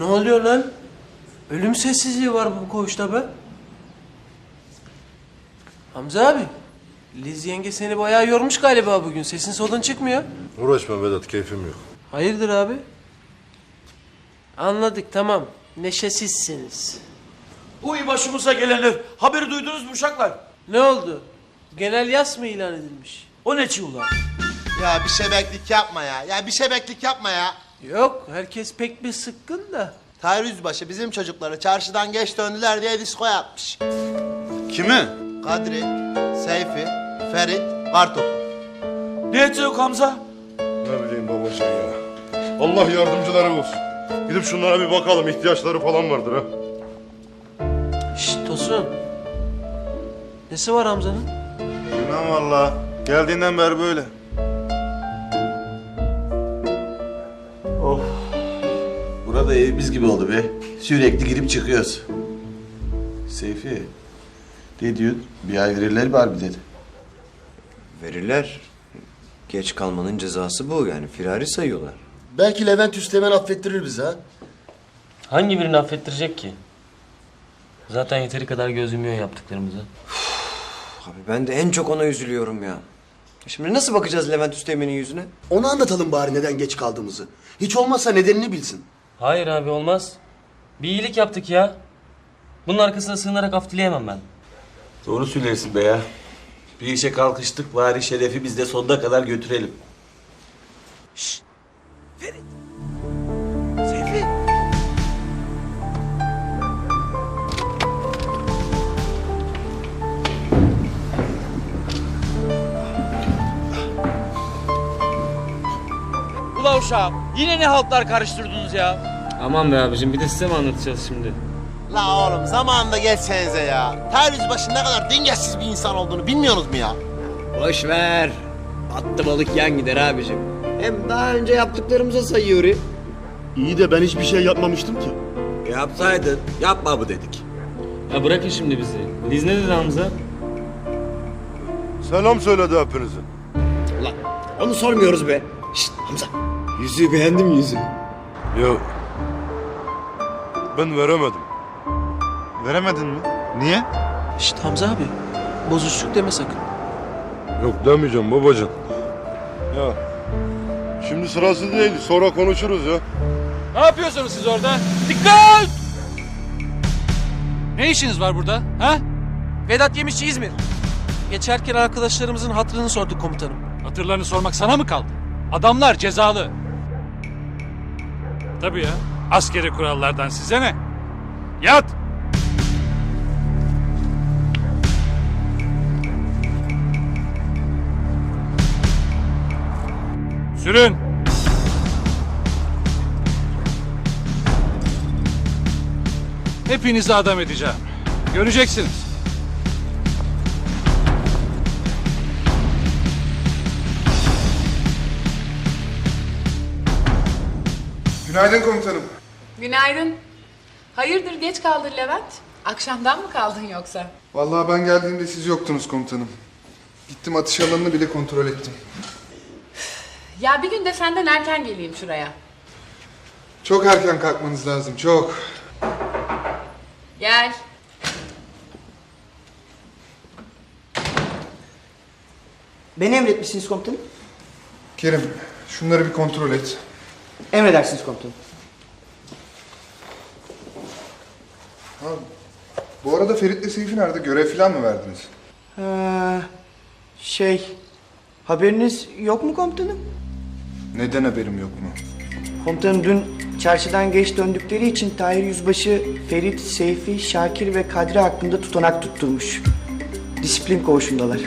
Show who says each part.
Speaker 1: Ne oluyor lan? Ölüm sessizliği var bu koğuşta be. Hamza abi. Liz yenge seni bayağı yormuş galiba bugün. Sesin solun çıkmıyor.
Speaker 2: Uğraşma Vedat keyfim yok.
Speaker 1: Hayırdır abi? Anladık tamam. Neşesizsiniz.
Speaker 3: Uy başımıza gelenler. Haberi duydunuz mu uşaklar?
Speaker 1: Ne oldu? Genel yas mı ilan edilmiş?
Speaker 3: O ne çiğ ulan?
Speaker 4: Ya bir şebeklik yapma ya. Ya bir şebeklik yapma ya.
Speaker 1: Yok herkes pek bir sıkkın da.
Speaker 4: Tahir Yüzbaşı bizim çocukları çarşıdan geç döndüler diye disko yapmış.
Speaker 2: Kimi?
Speaker 4: Kadri, Seyfi, Ferit, Kartopu.
Speaker 3: Ne yok Hamza?
Speaker 2: Ne bileyim babacığım ya. Allah yardımcıları olsun. Gidip şunlara bir bakalım ihtiyaçları falan vardır ha.
Speaker 1: Şşt Tosun. Nesi var Hamza'nın?
Speaker 2: İnan valla. Geldiğinden beri böyle.
Speaker 5: Burada evimiz gibi oldu be. Sürekli girip çıkıyoruz. Seyfi, ne diyorsun? Bir ay verirler bir dedi.
Speaker 6: Verirler. Geç kalmanın cezası bu yani firari sayıyorlar.
Speaker 7: Belki Levent Üstemen affettirir bizi ha.
Speaker 8: Hangi birini affettirecek ki? Zaten yeteri kadar göz yumuyor yaptıklarımıza.
Speaker 6: Abi ben de en çok ona üzülüyorum ya. Şimdi nasıl bakacağız Levent Üsteğmen'in yüzüne?
Speaker 7: Ona anlatalım bari neden geç kaldığımızı. Hiç olmazsa nedenini bilsin.
Speaker 8: Hayır abi olmaz. Bir iyilik yaptık ya. Bunun arkasına sığınarak af dileyemem ben.
Speaker 5: Doğru söylersin be ya. Bir işe kalkıştık bari şerefi biz de sonuna kadar götürelim.
Speaker 3: Ula uşağım yine ne haltlar karıştırdınız ya?
Speaker 8: Aman be abicim bir de size mi anlatacağız şimdi?
Speaker 4: La oğlum zamanında gelsenize ya. Tahir Yüzbaşı ne kadar dengesiz bir insan olduğunu bilmiyorsunuz mu ya?
Speaker 6: Boş ver. Battı balık yan gider abicim. Hem daha önce yaptıklarımıza sayıyor.
Speaker 7: İyi de ben hiçbir şey yapmamıştım ki.
Speaker 5: Yapsaydın, yapma mı dedik.
Speaker 8: Ya bırakın şimdi bizi. Liz ne dedi Hamza?
Speaker 2: Selam söyledi hepinize.
Speaker 6: Ulan onu sormuyoruz be. Şşt Hamza. Yüzüğü beğendin mi yüzüğü?
Speaker 2: Yok. Ben veremedim.
Speaker 9: Veremedin mi? Niye?
Speaker 1: Şşt Hamza abi. Bozuşluk deme sakın.
Speaker 2: Yok demeyeceğim babacığım. Ya. Şimdi sırası değil. Sonra konuşuruz ya.
Speaker 10: Ne yapıyorsunuz siz orada? Dikkat! Ne işiniz var burada? Ha?
Speaker 1: Vedat Yemişçi İzmir. Geçerken arkadaşlarımızın hatırını sorduk komutanım.
Speaker 10: Hatırlarını sormak sana mı kaldı? Adamlar cezalı. Tabii ya. Askeri kurallardan size ne? Yat! Sürün! Hepinizi adam edeceğim. Göreceksiniz.
Speaker 9: Günaydın komutanım.
Speaker 11: Günaydın. Hayırdır geç kaldın Levent? Akşamdan mı kaldın yoksa?
Speaker 9: Vallahi ben geldiğimde siz yoktunuz komutanım. Gittim atış alanını bile kontrol ettim.
Speaker 11: Ya bir gün de senden erken geleyim şuraya.
Speaker 9: Çok erken kalkmanız lazım, çok.
Speaker 11: Gel.
Speaker 12: Beni emretmişsiniz komutanım.
Speaker 9: Kerim, şunları bir kontrol et.
Speaker 12: Emredersiniz komutanım.
Speaker 9: Ha, bu arada Ferit'le Seyfi nerede? Görev falan mı verdiniz?
Speaker 12: Ee, şey, haberiniz yok mu komutanım?
Speaker 9: Neden haberim yok mu?
Speaker 12: Komutanım dün çarşıdan geç döndükleri için Tahir Yüzbaşı, Ferit, Seyfi, Şakir ve Kadri hakkında tutanak tutturmuş. Disiplin koğuşundalar.